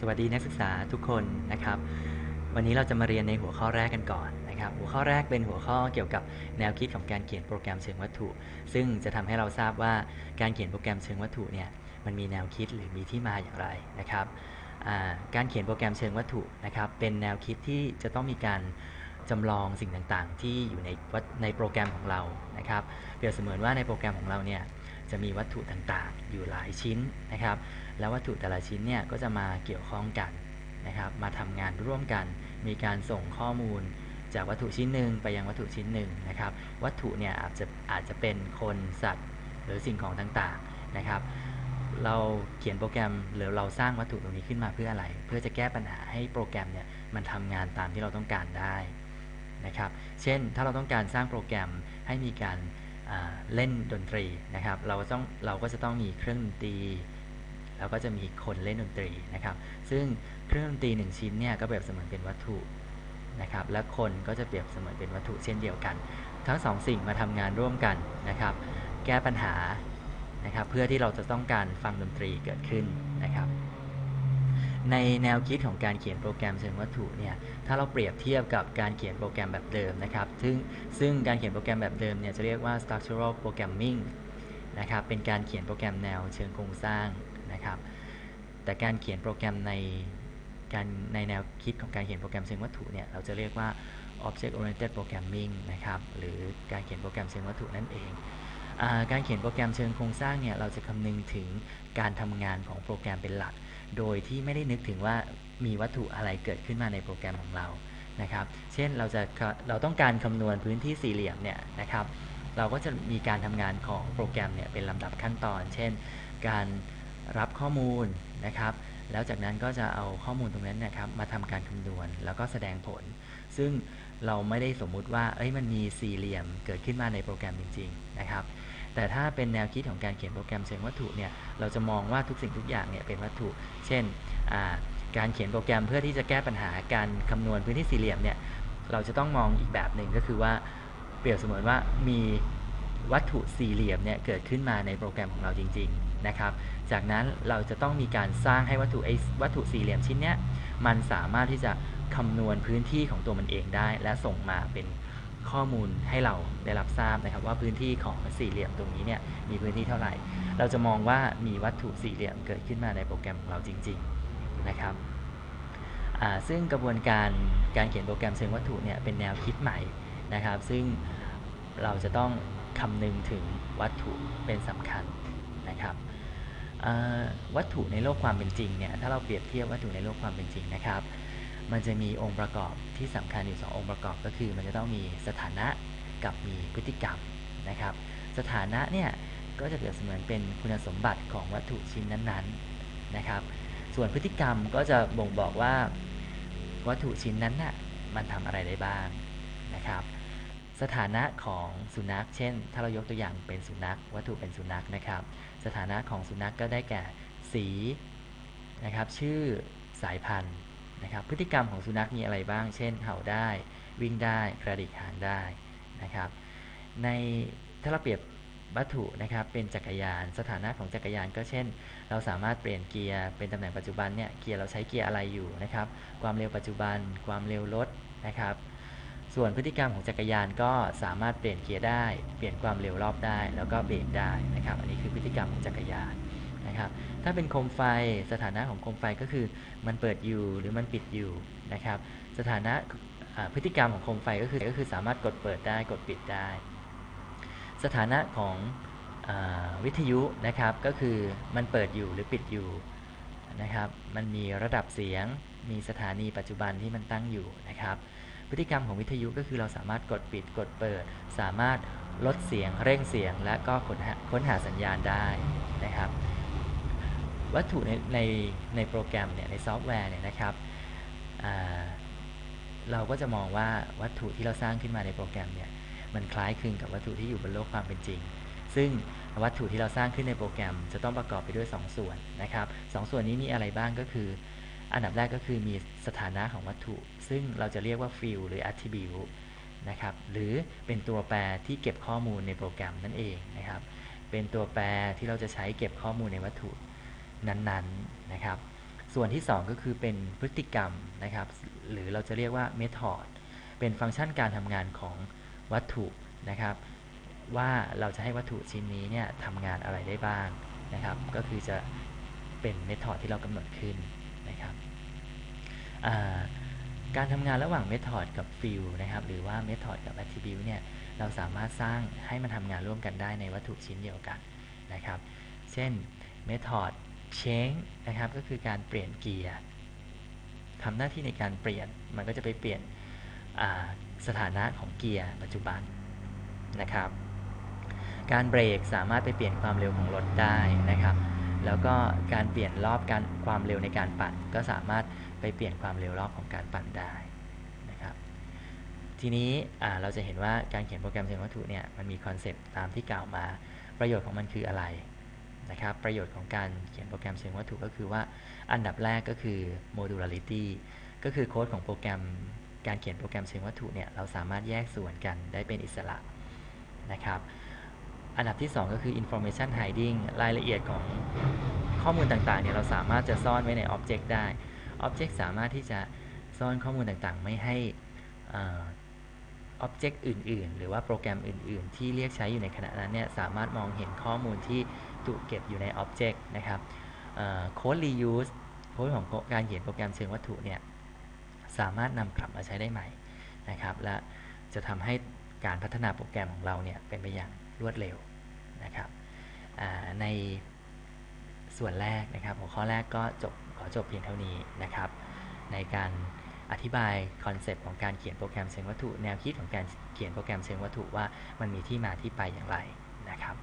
สวัสดีนักศึกษาทุกคนนะครับ วันนี้เราจะมาเรียนในหัวข้อแรกกันก่อนนะครับ หัวข้อแรกเป็นหัวข้อเกี่ยวกับแนวคิดของการเขียนโปรแกรมเชิงวัตถุ ซึ่งจะทำให้เราทราบว่าการเขียนโปรแกรมเชิงวัตถุเนี่ยมันมีแนวคิดหรือมีที่มาอย่างไรนะครับการเขียนโปรแกรมเชิงวัตถุนะครับเป็นแนวคิดที่จะต้องมีการจำลองสิ่งต่างๆ ที่อยู่ในวัตในโปรแกรมของเรานะครับเปรียบเสมือนว่าในโปรแกรมของเราเนี่ย จะมีวัตถุต่างๆ อยู่หลายชิ้นนะครับ แล้ววัตถุแต่ละชิ้นเนี่ยก็จะมาเกี่ยวข้องกันนะครับ มาทำงานร่วมกัน มีการส่งข้อมูลจากวัตถุชิ้นหนึ่งไปยังวัตถุชิ้นหนึ่งนะครับ วัตถุเนี่ยอาจจะอาจจะเป็นคนสัตว์หรือสิ่งของต่างๆนะครับ เราเขียนโปรแกรมหรือเราสร้างวัตถุตรงนี้ขึ้นมาเพื่ออะไร เพื่อจะแก้ปัญหาให้โปรแกรมเนี่ยมันทำงานตามที่เราต้องการได้นะครับ เช่นถ้าเราต้องการสร้างโปรแกรมให้มีการ เล่นดนตรีนะครับ เราต้องเราก็จะต้องมีเครื่องดนตรีแล้วก็จะมีคนเล่นดนตรีนะครับ ซึ่งเครื่องดนตรีหนึ่งชิ้นเนี่ยก็เปรียบเสมือนเป็นวัตถุนะครับ และคนก็จะเปรียบเสมือนเป็นวัตถุเช่นเดียวกัน ทั้งสองสิ่งมาทำงานร่วมกันนะครับ แก้ปัญหานะครับ เพื่อที่เราจะต้องการฟังดนตรีเกิดขึ้นนะครับ ในแนวคิดของการเขียนโปรแกรมเชิงวัตถุเนี่ยถ้าเราเปรียบเทียบกับการเขียนโปรแกรมแบบเดิมนะครับซึ่งซึ่งการเขียนโปรแกรมแบบเดิมเนี่ยจะเรียกว่า structural programming นะครับเป็นการเขียนโปรแกรมแนวเชิงโครงสร้างนะครับแต่การเขียนโปรแกรมในการในแนวคิดของการเขียนโปรแกรมเชิงวัตถุเนี่ยเราจะเรียกว่า object oriented programming นะครับหรือการเขียนโปรแกรมเชิงวัตถุนั่นเอง การเขียนโปรแกรมเชิงโครงสร้างเนี่ยเราจะคำนึงถึงการทำงานของโปรแกรมเป็นหลัก โดยที่ไม่ได้นึกถึงว่ามีวัตถุอะไรเกิดขึ้นมาในโปรแกรมของเรานะครับ เช่นเราจะเราต้องการคำนวณพื้นที่สี่เหลี่ยมเนี่ยนะครับ เราก็จะมีการทำงานของโปรแกรมเนี่ยเป็นลำดับขั้นตอน เช่น การรับข้อมูลนะครับ แล้วจากนั้นก็จะเอาข้อมูลตรงนั้นนะครับมาทำการคำนวณแล้วก็แสดงผล ซึ่ง เราไม่ได้สมมุติว่าเอ้ยมันมีสี่เหลี่ยมเกิดขึ้นมาในโปรแกรมจริง ๆ นะครับ แต่ถ้าเป็นแนวคิดของการเขียนโปรแกรมเชิงวัตถุเนี่ยเราจะมองว่าทุกสิ่งทุกอย่างเนี่ยเป็นวัตถุ เช่นการเขียนโปรแกรมเพื่อที่จะแก้ปัญหาการคำนวณพื้นที่สี่เหลี่ยมเนี่ยเราจะต้องมองอีกแบบหนึ่งก็คือว่าเปรียบเสมือนว่ามีวัตถุสี่เหลี่ยมเนี่ยเกิดขึ้นมาในโปรแกรมของเราจริง ๆ นะครับ จากนั้นเราจะต้องมีการสร้างให้วัตถุไอ้วัตถุสี่เหลี่ยมชิ้นเนี้ย มันสามารถที่จะคำนวณพื้นที่ของตัวมันเองได้ และส่งมาเป็นข้อมูลให้เราได้รับทราบนะครับ ว่าพื้นที่ของสี่เหลี่ยมตรงนี้เนี่ยมีพื้นที่เท่าไหร่ เราจะมองว่ามีวัตถุสี่เหลี่ยมเกิดขึ้นมาในโปรแกรมของเราจริง ๆนะครับซึ่งกระบวนการการเขียนโปรแกรมเชิงวัตถุเนี่ยเป็นแนวคิดใหม่นะครับ ซึ่งเราจะต้องคำนึงถึงวัตถุเป็นสำคัญนะครับ วัตถุในโลกความเป็นจริงเนี่ยถ้าเราเปรียบเทียบวัตถุในโลกความเป็นจริงนะครับ มันจะมีองค์ประกอบที่สำคัญอยู่สององค์ประกอบก็คือ มันจะต้องมีสถานะกับมีพฤติกรรมนะครับ สถานะเนี่ยก็จะเปรียบเสมือนเป็นคุณสมบัติของวัตถุชิ้นนั้นๆนะครับ ส่วนพฤติกรรมก็จะบ่งบอกว่าวัตถุชิ้นนั้นน่ะมันทำอะไรได้บ้างนะครับ สถานะของสุนัข เช่น ถ้าเรายกตัวอย่างเป็นสุนัข วัตถุเป็นสุนัขนะครับ สถานะของสุนัขกก็ได้แก่สีนะครับชื่อสายพันธุ์นะครับพฤติกรรมของสุนัขมีอะไรบ้าง เช่นเห่าได้ วิ่งได้กระดิกหางได้นะครับในถ้าเราเปรียบวัตถุนะครับเป็นจักรยานสถานะของจักรยานก็เช่น เราสามารถเปลี่ยนเกียร์เป็นตำแหน่งปัจจุบันเนี่ยเกียร์เราใช้เกียร์อะไรอยู่นะครับความเร็วปัจจุบัน ความเร็วรถนะครับ ส่วนพฤติกรรมของจักรยานก็สามารถเปลี่ยนเกียร์ได้ เปลี่ยนความเร็วรอบได้ แล้วก็เบรกได้นะครับ อันนี้คือพฤติกรรมของจักรยานนะครับ ถ้าเป็นโคมไฟสถานะของโคมไฟก็คือมันเปิดอยู่หรือมันปิดอยู่นะครับ สถานะพฤติกรรมของโคมไฟก็คือก็คือสามารถกดเปิดได้กดปิดได้ สถานะของวิทยุนะครับก็คือมันเปิดอยู่หรือปิดอยู่นะครับ มันมีระดับเสียง มีสถานีปัจจุบันที่มันตั้งอยู่นะครับ พฤติกรรมของวิทยุก็คือเราสามารถกดปิดกดเปิด สามารถลดเสียงเร่งเสียง และก็ค้นหาค้นหาสัญญาณได้นะครับ วัตถุในในในโปรแกรมเนี่ยในซอฟต์แวร์เนี่ยนะครับเราก็จะมองว่าวัตถุที่เราสร้างขึ้นมาในโปรแกรมเนี่ยมันคล้ายคลึงกับวัตถุที่อยู่บนโลกความเป็นจริง ซึ่งวัตถุที่เราสร้างขึ้นในโปรแกรม จะต้องประกอบไปด้วย 2 ส่วนนะครับสส่วนนี้มีอะไรบ้างก็คือ อันดับแรกก็คือมีสถานะของวัตถุ ซึ่งเราจะเรียกว่า field หรือ attribute นะครับ หรือเป็นตัวแปรที่เก็บข้อมูลในโปรแกรมนั่นเองนะครับ เป็นตัวแปรที่เราจะใช้เก็บข้อมูลในวัตถุนั้นๆนะครับ ส่วนที่ 2 ก็คือเป็นพฤติกรรมนะครับ หรือเราจะเรียกว่า method เป็นฟังก์ชันการทำงานของวัตถุนะครับ ว่าเราจะให้วัตถุชิ้นนี้เนี่ยทำงานอะไรได้บ้างนะครับ ก็คือจะเป็น method ที่เรากำหนดขึ้น นะครับการทำงานระหว่าง method กับ field นะครับหรือว่า method กับ attribute เนี่ยเราสามารถสร้างให้มันทำงานร่วมกันได้ในวัตถุชิ้นเดียวกันนะครับ เช่น method change นะครับก็คือการเปลี่ยนเกียร์ทำหน้าที่ในการเปลี่ยนมันก็จะไปเปลี่ยนสถานะของเกียร์ปัจจุบันนะครับ การเบรกสามารถไปเปลี่ยนความเร็วของรถได้นะครับ แล้วก็การเปลี่ยนรอบการความเร็วในการปั่น ก็สามารถไปเปลี่ยนความเร็วรอบของการปั่นได้นะครับ ทีนี้เราจะเห็นว่าการเขียนโปรแกรมเชิงวัตถุเนี่ยมันมีคอนเซปต์ตามที่กล่าวมา ประโยชน์ของมันคืออะไรนะครับ ประโยชน์ของการเขียนโปรแกรมเชิงวัตถุก็คือว่าอันดับแรกก็คือ modularity ก็คือโค้ดของโปรแกรมการเขียนโปรแกรมเชิงวัตถุเนี่ยเราสามารถแยกส่วนกันได้เป็นอิสระนะครับ อันดับที่ 2 ก็คือ information hiding รายละเอียดของข้อมูลต่างๆเนี่ยเราสามารถจะซ่อนไว้ใน object ได้ object สามารถที่จะซ่อนข้อมูลต่างๆ ไม่ให้อ่า object อื่น ๆ หรือว่าโปรแกรมอื่น ๆ ที่เรียกใช้อยู่ในขณะนั้นเนี่ยสามารถมองเห็นข้อมูลที่ถูกเก็บอยู่ใน object นะครับโค้ด reuse โค้ดของการเขียนโปรแกรมเชิงวัตถุเนี่ยสามารถนำกลับมาใช้ได้ใหม่นะครับและจะทำให้การพัฒนาโปรแกรมของเราเนี่ยเป็นไปอย่างรวดเร็ว นะครับในส่วนแรกนะครับ หัวข้อแรกก็จบขอจบเพียงเท่านี้นะครับ ในการอธิบายคอนเซปต์ของการเขียนโปรแกรมเชิงวัตถุ แนวคิดของการเขียนโปรแกรมเชิงวัตถุว่ามันมีที่มาที่ไปอย่างไรนะครับ